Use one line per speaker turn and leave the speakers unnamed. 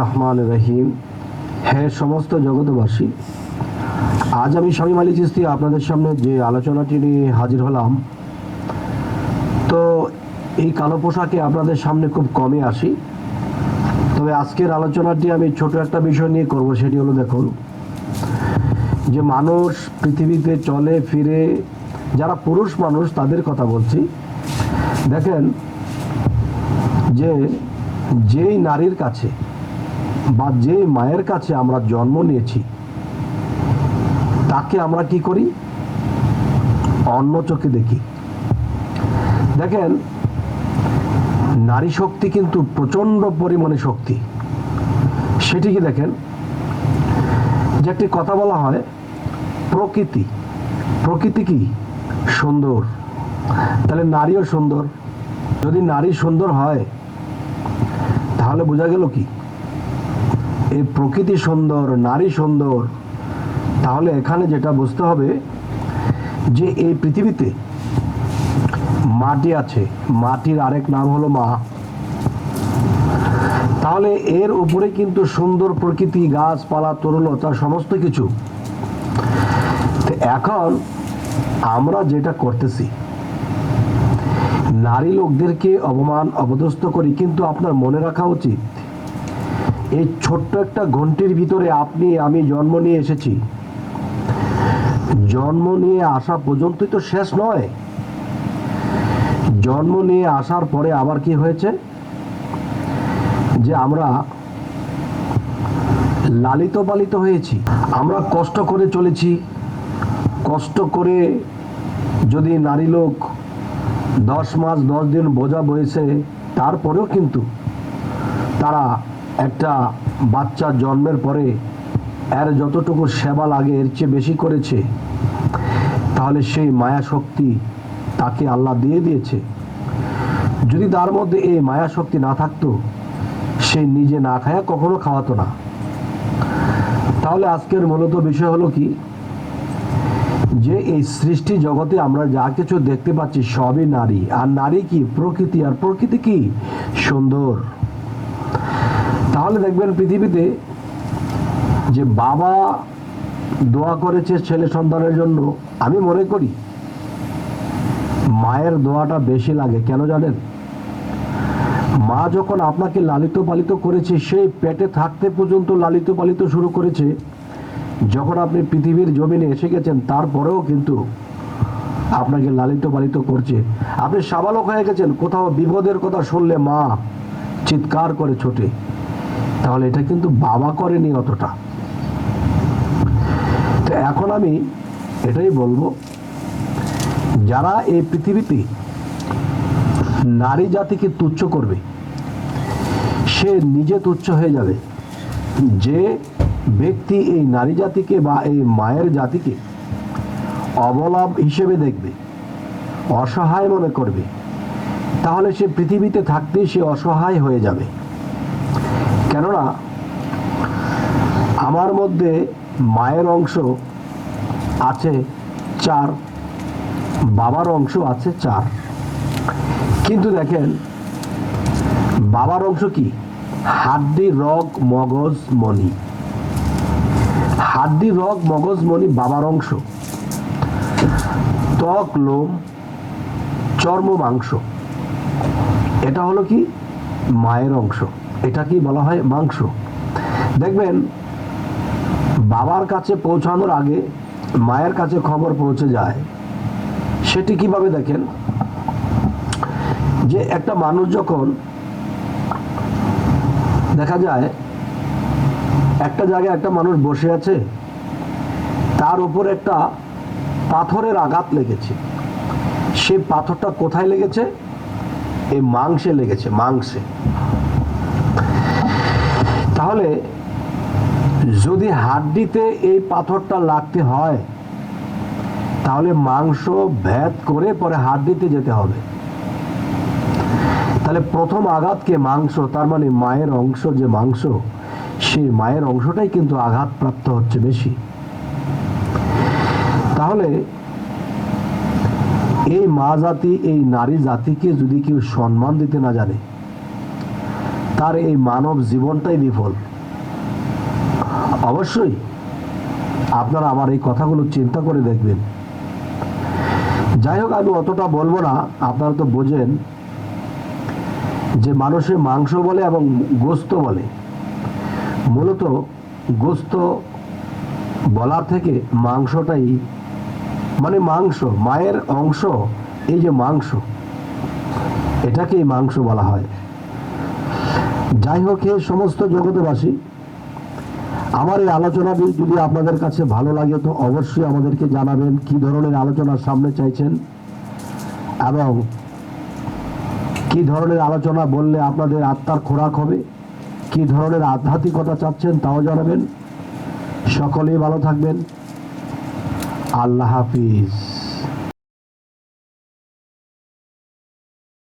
রহমান রহিম সমস্ত আজ আমি চিস্তি আপনাদের সামনে যে আলোচনাটি নিয়ে হাজির হলাম, তো এই কালো পোশাকে আপনাদের সামনে খুব কমে আসি। তবে আজকের আলোচনাটি আমি ছোট একটা বিষয় নিয়ে করব, সেটি হলো দেখুন, যে মানুষ পৃথিবীতে চলে, ফিরে, যারা পুরুষ মানুষ তাদের কথা বলছি। দেখেন, যে যেই নারীর কাছে বা যেই মায়ের কাছে আমরা জন্ম নিয়েছি, তাকে আমরা কি করি? অন্য চোখে দেখি। দেখেন, নারী শক্তি কিন্তু প্রচণ্ড পরিমাণে শক্তি। সেটি কি দেখেন? যে একটি কথা বলা হয়, প্রকৃতি। প্রকৃতি কি? সুন্দর। তাহলে নারীও সুন্দর। যদি নারী সুন্দর হয় তাহলে বোঝা গেল কি? এই প্রকৃতি সুন্দর, নারী সুন্দর, তাহলে এখানে যেটা বুঝতে হবে যে এই পৃথিবীতে মাটি আছে। মাটির আরেক নাম হলো মা। তাহলে এর উপরে কিন্তু সুন্দর প্রকৃতি, গাছপালা, তরুলতা, সমস্ত কিছু। এখন আমরা যেটা করতেছি নারী লোকদেরকে অপমান, অপদস্থ করি, কিন্তু আপনার মনে রাখা উচিত। এই ছোট্ট একটা ঘন্টির ভিতরে আপনি, আমি জন্ম নিয়ে এসেছি। জন্ম নিয়ে আসা পর্যন্তই তো শেষ নয়। জন্ম নিয়ে আসার পরে আবার কি হয়েছে? যে আমরা লালিত পালিত হয়েছি। আমরা কষ্ট করে চলেছি। কষ্ট করে যদি নারী লোক দশ মাস, দশ দিন বোঝা বয়েছে তারপরেও কিন্তু তারা একটা বাচ্চা জন্মের পরে এর যতটুকু সেবা লাগে, এর চেয়ে বেশি করেছে, তাহলে সেই মায়া শক্তি তাকে আল্লাহ দিয়ে দিয়েছে। যদি তার মধ্যে এই মায়া শক্তি না থাকতো, সে নিজে না খায়া কখনো খাওয়াতো না। তাহলে আজকের মূলত বিষয় হলো কি যে এই সৃষ্টি জগতে আমরা যা কিছু দেখতে পাচ্ছি সবই নারী। আর নারী কি? প্রকৃতি। আর প্রকৃতি কি? সুন্দর। তাহলে দেখবেন পৃথিবীতে যে বাবা দোয়া করেছে ছেলে সন্তানের জন্য, আমি মনে করি মায়ের দোয়াটা বেশি লাগে। কেন জানেন? মা যখন আপনাকে লালিত পালিত করেছে, সেই পেটে থাকতে পর্যন্ত লালিত পালিত শুরু করেছে যখন আপনি পৃথিবীর জমিনে এসে গেছেন, তারপরেও কিন্তু আপনাকে লালিত পালিত করছে। আপনি সাবালক হয়ে গেছেন, কোথাও বিপদের কথা শুনলে মা চিৎকার করে ছোটে। তাহলে এটা কিন্তু বাবা করেনি অতটা। তো এখন আমি এটাই বলব, যারা এই পৃথিবীতে নারী জাতিকে তুচ্ছ করবে, সে নিজে তুচ্ছ হয়ে যাবে। যে ব্যক্তি এই নারী জাতিকে বা এই মায়ের জাতিকে অবলাভ হিসেবে দেখবে, অসহায় মনে করবে। তাহলে সে পৃথিবীতে থাকতেই সে অসহায় হয়ে যাবে। কেননা, আমার মধ্যে মায়ের অংশ আছে চার, বাবার অংশ আছে চার। কিন্তু দেখেন, বাবার অংশ কি? হাড্ডি, রগ, মগজ, মণি। হাড্ডি রগ, মগজ, মণি বাবার অংশ। ত্বক, লোম, চর্ম, মাংস। এটা হলো কি? মায়ের অংশ। এটা কি বলা হয়? মাংস। দেখবেন, বাবার কাছে পৌঁছানোর আগে মায়ের কাছে খবর পৌঁছে যায়। সেটি কীভাবে দেখেন? যে একটা মানুষ যখন দেখা যায় একটা জায়গায় একটা মানুষ বসে আছে, তার উপর একটা পাথরের আঘাত লেগেছে। সে পাথরটা কোথায় লেগেছে? এই মাংসে লেগেছে, মাংসে। তাহলে যদি হাড্ডিতে এই পাথরটা লাগতে হয়, তাহলে মাংস ভেদ করে পরে হাড্ডিতে যেতে হবে। তাহলে প্রথম আঘাতকে মাংস? তার মানে মায়ের অংশ যে মাংস সেই মায়ের অংশটাই কিন্তু আঘাতপ্রাপ্ত হচ্ছে বেশি। তাহলে এই মা জাতি, এই নারী জাতিকে যদি কেউ সম্মান দিতে না জানে, তার এই মানব জীবনটাই বিফল। অবশ্যই আপনারা আমার এই কথাগুলো চিন্তা করে দেখবেন। যাই হোক আমি অতটা বলব না, আপনারা তো বোঝেন যে মানুষে মাংস বলে এবং গোস্ত বলে। মূলত গোস্ত বলার থেকে মাংসটাই মানে মাংস, মায়ের অংশ, এই যে মাংস, এটাকেই মাংস বলা হয়। যাই হোক এই সমস্ত জগতবাসী আমার এই আলোচনাটি যদি আপনাদের কাছে ভালো লাগে, তো অবশ্যই আমাদেরকে জানাবেন কি ধরনের আলোচনার সামনে চাইছেন এবং কি ধরনের আলোচনা বললে আপনাদের আত্মার খোরাক হবে। কি ধরনের আধ্যাত্মিকতা চাচ্ছেন তাও জানাবেন। সকলেই ভালো থাকবেন। আল্লাহ হাফিজ।